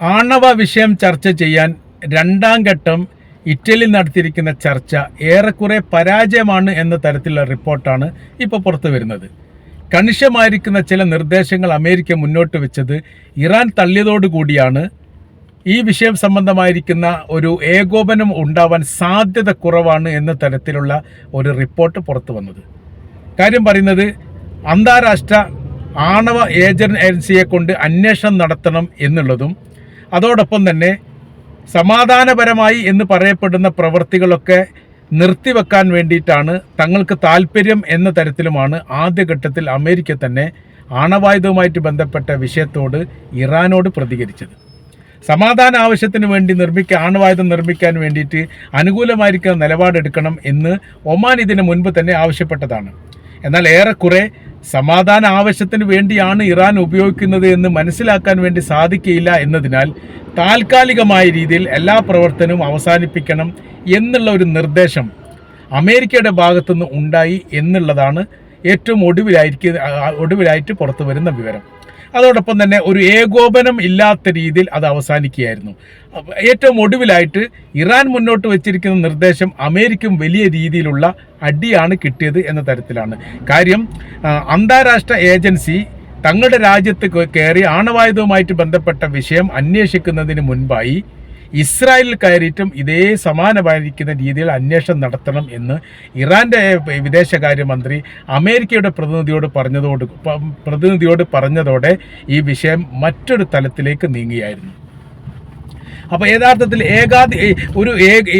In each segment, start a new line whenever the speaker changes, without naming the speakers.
ആണവ വിഷയം ചർച്ച ചെയ്യാൻ രണ്ടാം ഘട്ടം ഇറ്റലി നടത്തിയിരിക്കുന്ന ചർച്ച ഏറെക്കുറെ പരാജയമാണ് എന്ന തരത്തിലുള്ള റിപ്പോർട്ടാണ് ഇപ്പോൾ പുറത്തു വരുന്നത്. കണിശമായിരിക്കുന്ന ചില നിർദ്ദേശങ്ങൾ അമേരിക്ക മുന്നോട്ട് വെച്ചത് ഇറാൻ തള്ളിയതോടുകൂടിയാണ് ഈ വിഷയം സംബന്ധമായിരിക്കുന്ന ഒരു ഏകോപനം ഉണ്ടാവാൻ സാധ്യത കുറവാണ് എന്ന തരത്തിലുള്ള ഒരു റിപ്പോർട്ട് പുറത്തു വന്നത്. കാര്യം പറയുന്നത് അന്താരാഷ്ട്ര ആണവ ഏജൻസിയെ കൊണ്ട് അന്വേഷണം നടത്തണം എന്നുള്ളതും അതോടൊപ്പം തന്നെ സമാധാനപരമായി എന്ന് പറയപ്പെടുന്ന പ്രവൃത്തികളൊക്കെ നിർത്തിവെക്കാൻ വേണ്ടിയിട്ടാണ് തങ്ങൾക്ക് താല്പര്യം എന്ന തരത്തിലുമാണ് ആദ്യഘട്ടത്തിൽ അമേരിക്ക തന്നെ ആണവായുധവുമായിട്ട് ബന്ധപ്പെട്ട വിഷയത്തോട് ഇറാനോട് പ്രതികരിച്ചത്. സമാധാന ആവശ്യത്തിന് വേണ്ടി നിർമ്മിക്കാൻ ആണവായുധം നിർമ്മിക്കാൻ വേണ്ടിയിട്ട് അനുകൂലമായിരിക്കുന്ന നിലപാടെടുക്കണം എന്ന് ഒമാൻ ഇതിന് മുൻപ് തന്നെ ആവശ്യപ്പെട്ടതാണ്. എന്നാൽ ഏറെക്കുറെ സമാധാന ആവശ്യത്തിന് വേണ്ടിയാണ് ഇറാൻ ഉപയോഗിക്കുന്നത് എന്ന് മനസ്സിലാക്കാൻ വേണ്ടി സാധിക്കുകയില്ല എന്നതിനാൽ താൽക്കാലികമായ രീതിയിൽ എല്ലാ പ്രവർത്തനവും അവസാനിപ്പിക്കണം എന്നുള്ള ഒരു നിർദ്ദേശം അമേരിക്കയുടെ ഭാഗത്തുനിന്ന് ഉണ്ടായി എന്നുള്ളതാണ് ഏറ്റവും ഒടുവിലായിരിക്കും ഒടുവിലായിട്ട് പുറത്തു വരുന്ന വിവരം. അതോടൊപ്പം തന്നെ ഒരു ഏകോപനം ഇല്ലാത്ത രീതിയിൽ അത് അവസാനിക്കുകയായിരുന്നു. ഏറ്റവും ഒടുവിലായിട്ട് ഇറാൻ മുന്നോട്ട് വെച്ചിരിക്കുന്ന നിർദ്ദേശം അമേരിക്കും വലിയ രീതിയിലുള്ള അടിയാണ് കിട്ടിയത് എന്ന തരത്തിലാണ്. കാര്യം അന്താരാഷ്ട്ര ഏജൻസി തങ്ങളുടെ രാജ്യത്ത് കയറി ആണവായുധവുമായിട്ട് ബന്ധപ്പെട്ട വിഷയം അന്വേഷിക്കുന്നതിന് മുൻപായി ഇസ്രായേലിൽ കയറിയിട്ടും ഇതേ സമാനമായിരിക്കുന്ന രീതിയിൽ അന്വേഷണം നടത്തണം എന്ന് ഇറാന്റെ വിദേശകാര്യമന്ത്രി അമേരിക്കയുടെ പ്രതിനിധിയോട് പറഞ്ഞതോട് പ്രതിനിധിയോട് പറഞ്ഞതോടെ ഈ വിഷയം മറ്റൊരു തലത്തിലേക്ക് നീങ്ങിയായിരുന്നു. അപ്പോൾ യഥാർത്ഥത്തിൽ ഏകാധി ഒരു ഏക-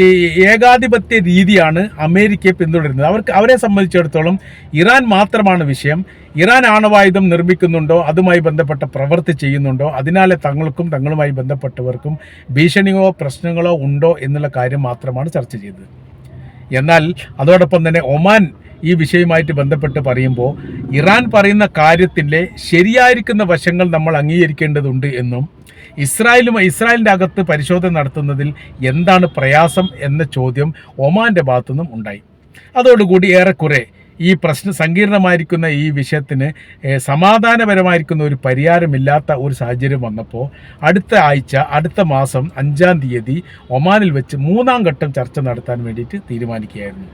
ഏകാധിപത്യ രീതിയാണ് അമേരിക്കയെ പിന്തുടരുന്നത്. അവർക്ക് അവരെ സംബന്ധിച്ചിടത്തോളം ഇറാൻ മാത്രമാണ് വിഷയം. ഇറാൻ ആണവായുധം നിർമ്മിക്കുന്നുണ്ടോ? അതുമായി ബന്ധപ്പെട്ട പ്രവൃത്തി ചെയ്യുന്നുണ്ടോ? അതിനാലെ തങ്ങൾക്കും തങ്ങളുമായി ബന്ധപ്പെട്ടവർക്കും ഭീഷണിയോ പ്രശ്നങ്ങളോ ഉണ്ടോ എന്നുള്ള കാര്യം മാത്രമാണ് ചർച്ച ചെയ്തത്. എന്നാൽ അതോടൊപ്പം തന്നെ ഒമാൻ ഈ വിഷയവുമായിട്ട് ബന്ധപ്പെട്ട് പറയുമ്പോൾ ഇറാൻ പറയുന്ന കാര്യത്തിന്റെ ശരിയായിരിക്കുന്ന വശങ്ങൾ നമ്മൾ അംഗീകരിക്കേണ്ടതുണ്ട് എന്നും ഇസ്രായേലും ഇസ്രായേലിന്റെ അകത്ത് പരിശോധന നടത്തുന്നതിൽ എന്താണ് പ്രയാസം എന്ന ചോദ്യം ഒമാന്റെ ഭാഗത്തുനിന്നും ഉണ്ടായി. അതോടുകൂടി ഏറെക്കുറെ ഈ പ്രശ്ന സങ്കീർണമായിരിക്കുന്ന ഈ വിഷയത്തിന് സമാധാനപരമായിരിക്കുന്ന ഒരു പരിഹാരമില്ലാത്ത ഒരു സാഹചര്യം വന്നപ്പോൾ അടുത്ത ആഴ്ച അടുത്ത മാസം അഞ്ചാം തീയതി ഒമാനിൽ വെച്ച് മൂന്നാം ഘട്ടം ചർച്ച നടത്താൻ വേണ്ടിയിട്ട് തീരുമാനിക്കുകയായിരുന്നു.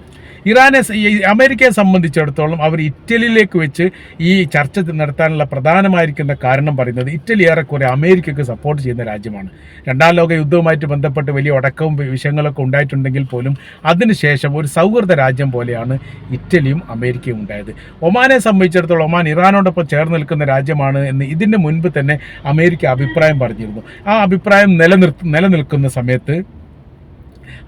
ഇറാനെ അമേരിക്കയെ സംബന്ധിച്ചിടത്തോളം അവർ ഇറ്റലിയിലേക്ക് വെച്ച് ഈ ചർച്ച നടത്താനുള്ള പ്രധാനമായിരിക്കുന്ന കാരണം പറയുന്നത് ഇറ്റലി ഏറെക്കുറെ അമേരിക്കയ്ക്ക് സപ്പോർട്ട് ചെയ്യുന്ന രാജ്യമാണ്. രണ്ടാം ലോക യുദ്ധവുമായിട്ട് ബന്ധപ്പെട്ട് വലിയ ഉടക്കവും വിഷയങ്ങളൊക്കെ ഉണ്ടായിട്ടുണ്ടെങ്കിൽ പോലും അതിനുശേഷം ഒരു സൗഹൃദ രാജ്യം പോലെയാണ് ഇറ്റലിയും അമേരിക്കയും ഉണ്ടായത്. ഒമാനെ സംബന്ധിച്ചിടത്തോളം ഒമാൻ ഇറാനോടൊപ്പം ചേർന്ന് നിൽക്കുന്ന രാജ്യമാണ് എന്ന് ഇതിന് മുൻപ് തന്നെ അമേരിക്ക അഭിപ്രായം പറഞ്ഞിരുന്നു. ആ അഭിപ്രായം നിലനിർത്ത നിലനിൽക്കുന്ന സമയത്ത്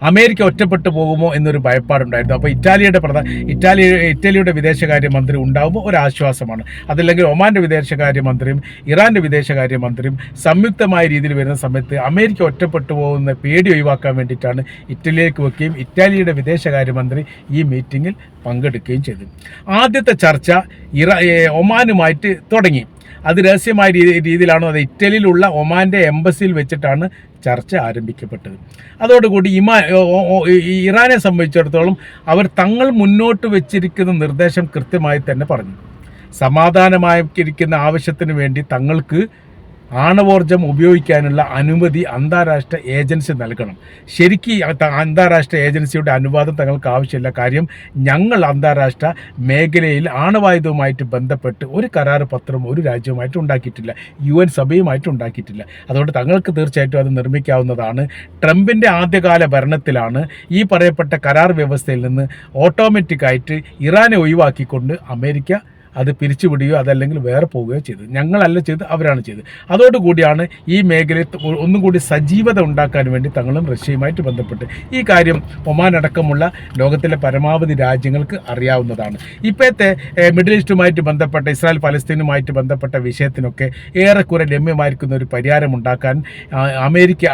അമേരിക്ക ഒറ്റപ്പെട്ടു പോകുമോ എന്നൊരു ഭയപ്പാടുണ്ടായിരുന്നു. അപ്പോൾ ഇറ്റാലിയുടെ പ്രധാന ഇറ്റാലി ഇറ്റലിയുടെ വിദേശകാര്യമന്ത്രി ഉണ്ടാകുമ്പോൾ ഒരു ആശ്വാസമാണ് അതല്ലെങ്കിൽ ഒമാന്റെ വിദേശകാര്യമന്ത്രിയും ഇറാന്റെ വിദേശകാര്യമന്ത്രിയും സംയുക്തമായ രീതിയിൽ വരുന്ന സമയത്ത് അമേരിക്ക ഒറ്റപ്പെട്ടു പോകുന്ന പേടി ഒഴിവാക്കാൻ വേണ്ടിയിട്ടാണ് ഇറ്റലിയിലേക്ക് വെക്കുകയും ഇറ്റാലിയുടെ വിദേശകാര്യമന്ത്രി ഈ മീറ്റിങ്ങിൽ പങ്കെടുക്കുകയും ചെയ്തു ആദ്യത്തെ ചർച്ച ഇറ ഒമാനുമായിട്ട് തുടങ്ങി. അത് രഹസ്യമായ രീതി രീതിയിലാണോ? അത് ഇറ്റലിയിലുള്ള ഒമാന്റെ എംബസിയിൽ വെച്ചിട്ടാണ് ചർച്ച ആരംഭിക്കപ്പെട്ടത്. അതോടുകൂടി ഇമാ ഇറാനെ സംബന്ധിച്ചിടത്തോളം അവർ തങ്ങൾ മുന്നോട്ട് വെച്ചിരിക്കുന്ന നിർദ്ദേശം കൃത്യമായി തന്നെ പറഞ്ഞു. സമാധാനമായിരിക്കുന്ന ആവശ്യത്തിന് വേണ്ടി തങ്ങൾക്ക് ആണവോർജം ഉപയോഗിക്കാനുള്ള അനുമതി അന്താരാഷ്ട്ര ഏജൻസി നൽകണം. ശരിക്കും അന്താരാഷ്ട്ര ഏജൻസിയുടെ അനുവാദം തങ്ങൾക്ക് ആവശ്യമില്ല. കാര്യം ഞങ്ങൾ അന്താരാഷ്ട്ര മേഖലയിൽ ആണവായുധവുമായിട്ട് ബന്ധപ്പെട്ട് ഒരു കരാർ പത്രം ഒരു രാജ്യവുമായിട്ട് ഉണ്ടാക്കിയിട്ടില്ല. യു എൻ സഭയുമായിട്ട് ഉണ്ടാക്കിയിട്ടില്ല. അതുകൊണ്ട് തങ്ങൾക്ക് തീർച്ചയായിട്ടും അത് നിർമ്മിക്കാവുന്നതാണ്. ട്രംപിന്റെ ആദ്യകാല ഭരണത്തിലാണ് ഈ പറയപ്പെട്ട കരാർ വ്യവസ്ഥയിൽ നിന്ന് ഓട്ടോമാറ്റിക്കായിട്ട് ഇറാനെ ഒഴിവാക്കിക്കൊണ്ട് അമേരിക്ക അത് പിരിച്ചുവിടുകയോ അതല്ലെങ്കിൽ വേറെ പോവുകയോ ചെയ്തത് ഞങ്ങളല്ല ചെയ്ത് അവരാണ് ചെയ്തത് അതോടുകൂടിയാണ് ഈ മേഖലയിൽ ഒന്നും കൂടി സജീവത ഉണ്ടാക്കാൻ വേണ്ടി തങ്ങളും റഷ്യയുമായിട്ട് ബന്ധപ്പെട്ട് ഈ കാര്യം ഒമാൻ അടക്കമുള്ള ലോകത്തിലെ പരമാവധി രാജ്യങ്ങൾക്ക് അറിയാവുന്നതാണ്. ഇപ്പോഴത്തെ മിഡിൽ ഈസ്റ്റുമായിട്ട് ബന്ധപ്പെട്ട ഇസ്രായേൽ പലസ്തീനുമായിട്ട് ബന്ധപ്പെട്ട വിഷയത്തിനൊക്കെ ഏറെക്കുറെ ലഭ്യമായിരിക്കുന്ന ഒരു പരിഹാരം ഉണ്ടാക്കാൻ അമേരിക്ക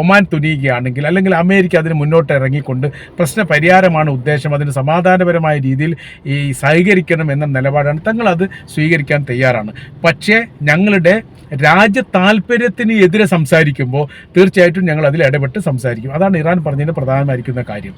ഒമാൻ തുനിയുകയാണെങ്കിൽ അല്ലെങ്കിൽ അമേരിക്ക അതിന് മുന്നോട്ട് ഇറങ്ങിക്കൊണ്ട് പ്രശ്ന പരിഹാരമാണ് ഉദ്ദേശം. അതിന് സമാധാനപരമായ രീതിയിൽ ഈ സഹകരിക്കണം എന്ന നിലപാടാണ് തങ്ങൾ അത് സ്വീകരിക്കാൻ തയ്യാറാണ്. പക്ഷേ ഞങ്ങളുടെ രാജ്യ താല്പര്യത്തിന് എതിരെ സംസാരിക്കുമ്പോൾ തീർച്ചയായിട്ടും ഞങ്ങൾ അതിൽ ഇടപെട്ട് സംസാരിക്കും. അതാണ് ഇറാൻ പറഞ്ഞതിന് പ്രധാനമായിരിക്കുന്ന കാര്യം.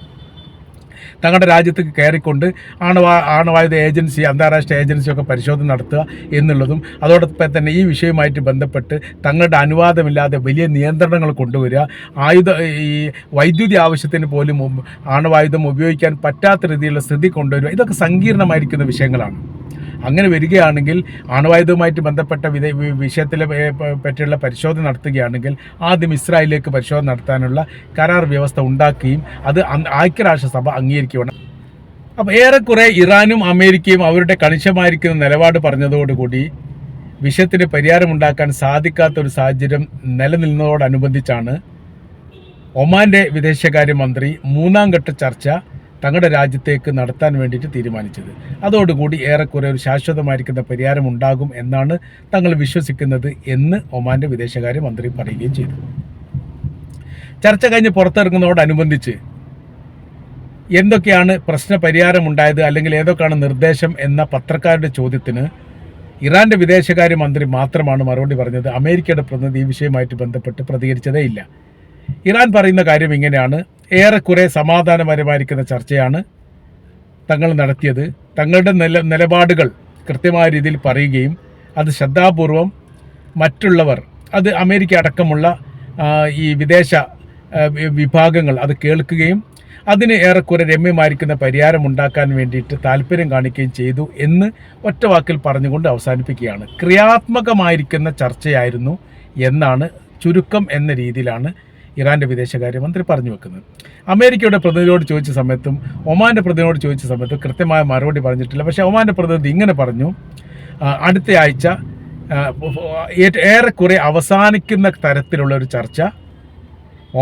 തങ്ങളുടെ രാജ്യത്ത് കയറിക്കൊണ്ട് ആണവ ആണവായുധ ഏജൻസി അന്താരാഷ്ട്ര ഏജൻസിയൊക്കെ പരിശോധന നടത്തുക എന്നുള്ളതും അതോടൊപ്പം തന്നെ ഈ വിഷയവുമായിട്ട് ബന്ധപ്പെട്ട് തങ്ങളുടെ അനുവാദമില്ലാതെ വലിയ നിയന്ത്രണങ്ങൾ കൊണ്ടുവരിക ആയുധ ഈ വൈദ്യുതി ആവശ്യത്തിന് പോലും ആണവായുധം ഉപയോഗിക്കാൻ പറ്റാത്ത രീതിയിലുള്ള സ്ഥിതി കൊണ്ടുവരിക ഇതൊക്കെ സങ്കീർണമായിരിക്കുന്ന വിഷയങ്ങളാണ്. അങ്ങനെ വരികയാണെങ്കിൽ ആണവായുധവുമായിട്ട് ബന്ധപ്പെട്ട വിധ വിഷയത്തിലെ പറ്റിയുള്ള പരിശോധന നടത്തുകയാണെങ്കിൽ ആദ്യം ഇസ്രായേലിലേക്ക് പരിശോധന നടത്താനുള്ള കരാർ വ്യവസ്ഥ ഉണ്ടാക്കുകയും അത് ഐക്യരാഷ്ട്രസഭ അംഗീകരിക്കുകയാണ്. അപ്പോൾ ഏറെക്കുറെ ഇറാനും അമേരിക്കയും അവരുടെ കണിശമായിരിക്കുന്ന നിലപാട് പറഞ്ഞതോടുകൂടി വിഷയത്തിന് പരിഹാരമുണ്ടാക്കാൻ സാധിക്കാത്ത ഒരു സാഹചര്യം നിലനിന്നതോടനുബന്ധിച്ചാണ് ഒമാന്റെ വിദേശകാര്യമന്ത്രി മൂന്നാം ഘട്ട ചർച്ച തങ്ങളുടെ രാജ്യത്തേക്ക് നടത്താൻ വേണ്ടിയിട്ട് തീരുമാനിച്ചത്. അതോടുകൂടി ഏറെക്കുറെ ഒരു ശാശ്വതമായിരിക്കുന്ന പരിഹാരം ഉണ്ടാകും എന്നാണ് തങ്ങൾ വിശ്വസിക്കുന്നത് എന്ന് ഒമാന്റെ വിദേശകാര്യമന്ത്രി പറയുകയും ചെയ്തു. ചർച്ച കഴിഞ്ഞ് പുറത്തിറങ്ങുന്നതോടനുബന്ധിച്ച് എന്തൊക്കെയാണ് പ്രശ്ന പരിഹാരമുണ്ടായത് അല്ലെങ്കിൽ ഏതൊക്കെയാണ് നിർദ്ദേശം എന്ന പത്രക്കാരുടെ ചോദ്യത്തിന് ഇറാന്റെ വിദേശകാര്യമന്ത്രി മാത്രമാണ് മറുപടി പറഞ്ഞത്. അമേരിക്കയുടെ പ്രതിനിധി ഈ വിഷയവുമായിട്ട് ബന്ധപ്പെട്ട് പ്രതികരിച്ചതേ ഇല്ല ഇറാൻ പറയുന്ന കാര്യം ഇങ്ങനെയാണ്. ഏറെക്കുറെ സമാധാനപരമായിരിക്കുന്ന ചർച്ചയാണ് തങ്ങൾ നടത്തിയത്. തങ്ങളുടെ നില നിലപാടുകൾ കൃത്യമായ രീതിയിൽ പറയുകയും അത് ശ്രദ്ധാപൂർവം മറ്റുള്ളവർ അത് അമേരിക്ക അടക്കമുള്ള ഈ വിദേശ വിഭാഗങ്ങൾ അത് കേൾക്കുകയും അതിന് ഏറെക്കുറെ രമ്യമായിരിക്കുന്ന പരിഹാരം ഉണ്ടാക്കാൻ വേണ്ടിയിട്ട് താല്പര്യം കാണിക്കുകയും ചെയ്തു എന്ന് ഒറ്റ വാക്കിൽ പറഞ്ഞുകൊണ്ട് അവസാനിപ്പിക്കുകയാണ്. ക്രിയാത്മകമായിരിക്കുന്ന ചർച്ചയായിരുന്നു എന്നാണ് ചുരുക്കം എന്ന രീതിയിലാണ് ഇറാന്റെ വിദേശകാര്യമന്ത്രി പറഞ്ഞു വെക്കുന്നത് അമേരിക്കയുടെ പ്രതിനിധിയോട് ചോദിച്ച സമയത്തും ഒമാന്റെ പ്രതിനിധിയോട് ചോദിച്ച സമയത്തും കൃത്യമായ മറുപടി പറഞ്ഞിട്ടില്ല. പക്ഷേ ഒമാന്റെ പ്രതിനിധി ഇങ്ങനെ പറഞ്ഞു അടുത്ത ആഴ്ച ഏറെക്കുറെ അവസാനിക്കുന്ന തരത്തിലുള്ള ഒരു ചർച്ച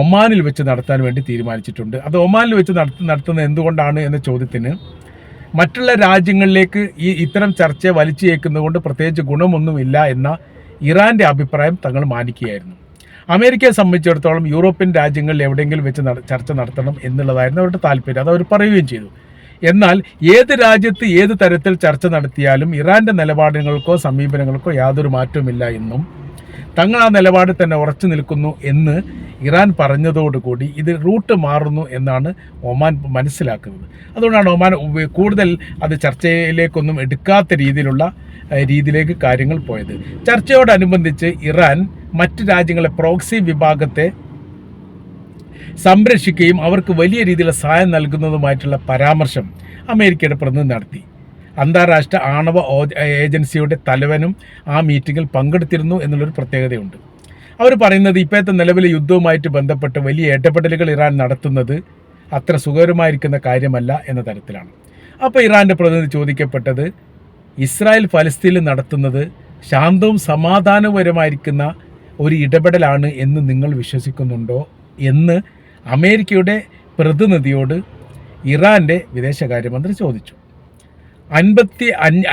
ഒമാനിൽ വെച്ച് നടത്താൻ വേണ്ടി തീരുമാനിച്ചിട്ടുണ്ട്. അത് ഒമാനിൽ വെച്ച് നടത്ത നടത്തുന്നത് എന്തുകൊണ്ടാണ് എന്ന ചോദ്യത്തിന് മറ്റുള്ള രാജ്യങ്ങളിലേക്ക് ഈ ഇത്തരം ചർച്ച വലിച്ചു കേൾക്കുന്നതുകൊണ്ട് പ്രത്യേകിച്ച് ഗുണമൊന്നുമില്ല എന്ന ഇറാന്റെ അഭിപ്രായം തങ്ങൾ മാനിക്കുകയായിരുന്നു. അമേരിക്കയെ സംബന്ധിച്ചിടത്തോളം യൂറോപ്യൻ രാജ്യങ്ങളിൽ എവിടെയെങ്കിലും വെച്ച് ചർച്ച നടത്തണം എന്നുള്ളതായിരുന്നു അവരുടെ താല്പര്യം. അത് അവർ പറയുകയും ചെയ്തു. എന്നാൽ ഏത് രാജ്യത്ത് ഏത് തരത്തിൽ ചർച്ച നടത്തിയാലും ഇറാന്റെ നിലപാടുകൾക്കോ സമീപനങ്ങൾക്കോ യാതൊരു മാറ്റവുമില്ല എന്നും തങ്ങൾ ആ നിലപാടിൽ തന്നെ ഉറച്ചു നിൽക്കുന്നു എന്ന് ഇറാൻ പറഞ്ഞതോടുകൂടി ഇത് റൂട്ട് മാറുന്നു എന്നാണ് ഒമാൻ മനസ്സിലാക്കുന്നത്. അതുകൊണ്ടാണ് ഒമാൻ കൂടുതൽ അത് ചർച്ചയിലേക്കൊന്നും എടുക്കാത്ത രീതിയിലുള്ള രീതിയിലേക്ക് കാര്യങ്ങൾ പോയത്. ചർച്ചയോടനുബന്ധിച്ച് ഇറാൻ മറ്റ് രാജ്യങ്ങളെ പ്രോക്സി വിഭാഗത്തെ സംരക്ഷിക്കുകയും അവർക്ക് വലിയ രീതിയിലുള്ള സഹായം നൽകുന്നതുമായിട്ടുള്ള പരാമർശം അമേരിക്കയുടെ പ്രതിനിധി നടത്തി. അന്താരാഷ്ട്ര ആണവ ഏജൻസിയുടെ തലവനും ആ മീറ്റിങ്ങിൽ പങ്കെടുത്തിരുന്നു എന്നുള്ളൊരു പ്രത്യേകതയുണ്ട്. അവർ പറയുന്നത് ഇപ്പോഴത്തെ നിലവിലെ യുദ്ധവുമായിട്ട് ബന്ധപ്പെട്ട് വലിയ ഇടപെടലുകൾ ഇറാൻ നടത്തുന്നത് അത്ര സുഖകരമായിരിക്കുന്ന കാര്യമല്ല എന്ന തരത്തിലാണ്. അപ്പോൾ ഇറാന്റെ പ്രതിനിധി ചോദിക്കപ്പെട്ടത് ഇസ്രായേൽ ഫലസ്തീനിൽ നടത്തുന്നത് ശാന്തവും സമാധാനപരമായിരിക്കുന്ന ഒരു ഇടപെടലാണ് എന്ന് നിങ്ങൾ വിശ്വസിക്കുന്നുണ്ടോ എന്ന് അമേരിക്കയുടെ പ്രതിനിധിയോട് ഇറാന്റെ വിദേശകാര്യമന്ത്രി ചോദിച്ചു. അൻപത്തി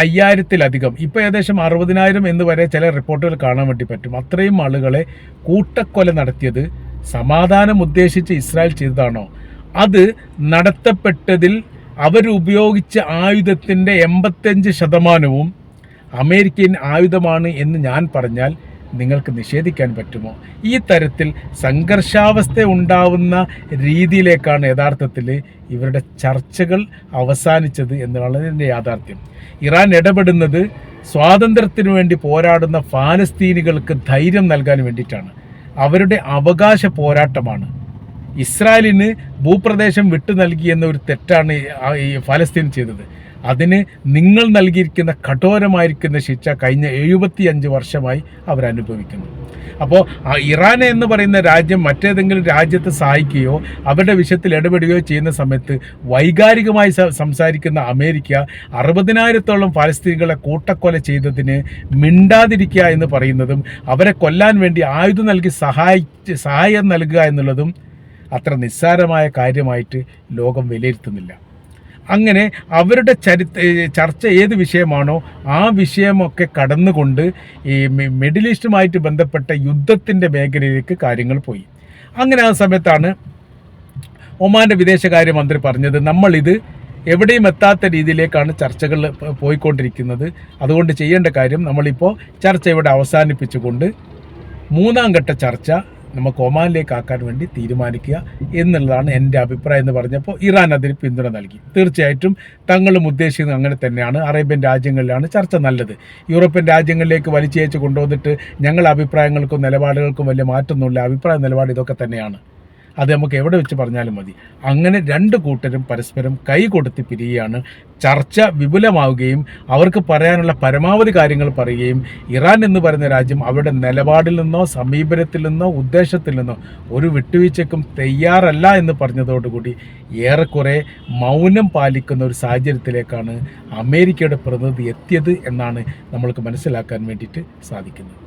അയ്യായിരത്തിലധികം. ഇപ്പോൾ ഏകദേശം അറുപതിനായിരം എന്ന് വരെ ചില റിപ്പോർട്ടുകൾ കാണാൻ വേണ്ടി പറ്റും. അത്രയും ആളുകളെ കൂട്ടക്കൊല നടത്തിയത് സമാധാനം ഉദ്ദേശിച്ച് ഇസ്രായേൽ ചെയ്തതാണോ? അത് നടത്തപ്പെട്ടതിൽ അവരുപയോഗിച്ച ആയുധത്തിന്റെ എൺപത്തഞ്ച് ശതമാനവും അമേരിക്കൻ ആയുധമാണ് എന്ന് ഞാൻ പറഞ്ഞാൽ നിങ്ങൾക്ക് നിഷേധിക്കാൻ പറ്റുമോ? ഈ തരത്തിൽ സംഘർഷാവസ്ഥ ഉണ്ടാവുന്ന രീതിയിലേക്കാണ് യഥാർത്ഥത്തിൽ ഇവരുടെ ചർച്ചകൾ അവസാനിച്ചത് എന്നുള്ളതാണ് ഇതിന്റെ യാഥാർത്ഥ്യം. ഇറാൻ ഇടപെടുന്നത് സ്വാതന്ത്ര്യത്തിനു വേണ്ടി പോരാടുന്ന ഫാലസ്തീനികൾക്ക് ധൈര്യം നൽകാൻ വേണ്ടിയിട്ടാണ്. അവരുടെ അവകാശ പോരാട്ടമാണ്. ഇസ്രായേലിന് ഭൂപ്രദേശം വിട്ടു നൽകി എന്ന ഒരു തെറ്റാണ് ഈ ഫലസ്തീൻ ചെയ്തത്. അതിന് നിങ്ങൾ നൽകിയിരിക്കുന്ന കഠോരമായിരിക്കുന്ന ശിക്ഷ കഴിഞ്ഞ എഴുപത്തി അഞ്ച് വർഷമായി അവരനുഭവിക്കുന്നു അപ്പോൾ ഇറാൻ എന്ന് പറയുന്ന രാജ്യം മറ്റേതെങ്കിലും രാജ്യത്തെ സഹായിക്കുകയോ അവരുടെ വിഷയത്തിൽ ഇടപെടുകയോ ചെയ്യുന്ന സമയത്ത് വൈകാരികമായി സംസാരിക്കുന്ന അമേരിക്ക അറുപതിനായിരത്തോളം ഫലസ്തീനികളെ കൂട്ടക്കൊല ചെയ്തതിന് മിണ്ടാതിരിക്കുക എന്ന് പറയുന്നതും അവരെ കൊല്ലാൻ വേണ്ടി ആയുധം നൽകി സഹായിച്ച് സഹായം നൽകുക എന്നുള്ളതും അത്ര നിസ്സാരമായ കാര്യമായിട്ട് ലോകം വിലയിരുത്തുന്നില്ല. അങ്ങനെ അവരുടെ ചരിത്ര ചർച്ച ഏത് വിഷയമാണോ ആ വിഷയമൊക്കെ കടന്നുകൊണ്ട് ഈ മിഡിൽ ഈസ്റ്റുമായിട്ട് ബന്ധപ്പെട്ട യുദ്ധത്തിന്റെ മേഖലയിലേക്ക് കാര്യങ്ങൾ പോയി. അങ്ങനെ ആ സമയത്താണ് ഒമാന്റെ വിദേശകാര്യമന്ത്രി പറഞ്ഞത് നമ്മളിത് എവിടെയും എത്താത്ത രീതിയിലേക്കാണ് ചർച്ചകൾ പോയിക്കൊണ്ടിരിക്കുന്നത്. അതുകൊണ്ട് ചെയ്യേണ്ട കാര്യം നമ്മളിപ്പോൾ ചർച്ച ഇവിടെ അവസാനിപ്പിച്ചുകൊണ്ട് മൂന്നാം ഘട്ട ചർച്ച നമുക്ക് ഒമാനിലേക്ക് ആക്കാൻ വേണ്ടി തീരുമാനിക്കുക എന്നുള്ളതാണ് എന്റെ അഭിപ്രായം എന്ന് പറഞ്ഞപ്പോൾ ഇറാൻ അതിന് പിന്തുണ നൽകി. തീർച്ചയായിട്ടും തങ്ങളും ഉദ്ദേശിക്കുന്നത് അങ്ങനെ തന്നെയാണ്. അറേബ്യൻ രാജ്യങ്ങളിലാണ് ചർച്ച നല്ലത്. യൂറോപ്യൻ രാജ്യങ്ങളിലേക്ക് വലിച്ചേച്ച് കൊണ്ടുവന്നിട്ട് ഞങ്ങളുടെ അഭിപ്രായങ്ങൾക്കും നിലപാടുകൾക്കും വലിയ മാറ്റമൊന്നുമില്ല. അഭിപ്രായ നിലപാട് ഇതൊക്കെ തന്നെയാണ്. അത് നമുക്ക് എവിടെ വെച്ച് പറഞ്ഞാലും മതി. അങ്ങനെ രണ്ട് കൂട്ടരും പരസ്പരം കൈ കൊടുത്ത് പിരിയുകയാണ്. ചർച്ച വിപുലമാവുകയും അവർക്ക് പറയാനുള്ള പരമാവധി കാര്യങ്ങൾ പറയുകയും ഇറാൻ എന്ന് പറയുന്ന രാജ്യം അവരുടെ നിലപാടിൽ നിന്നോ സമീപനത്തിൽ നിന്നോ ഉദ്ദേശത്തിൽ നിന്നോ ഒരു വിട്ടുവീഴ്ചക്കും തയ്യാറല്ല എന്ന് പറഞ്ഞതോടുകൂടി ഏറെക്കുറെ മൗനം പാലിക്കുന്ന ഒരു സാഹചര്യത്തിലേക്കാണ് അമേരിക്കയുടെ പ്രതിനിധി എത്തിയത് എന്നാണ് നമ്മൾക്ക് മനസ്സിലാക്കാൻ വേണ്ടിയിട്ട് സാധിക്കുന്നത്.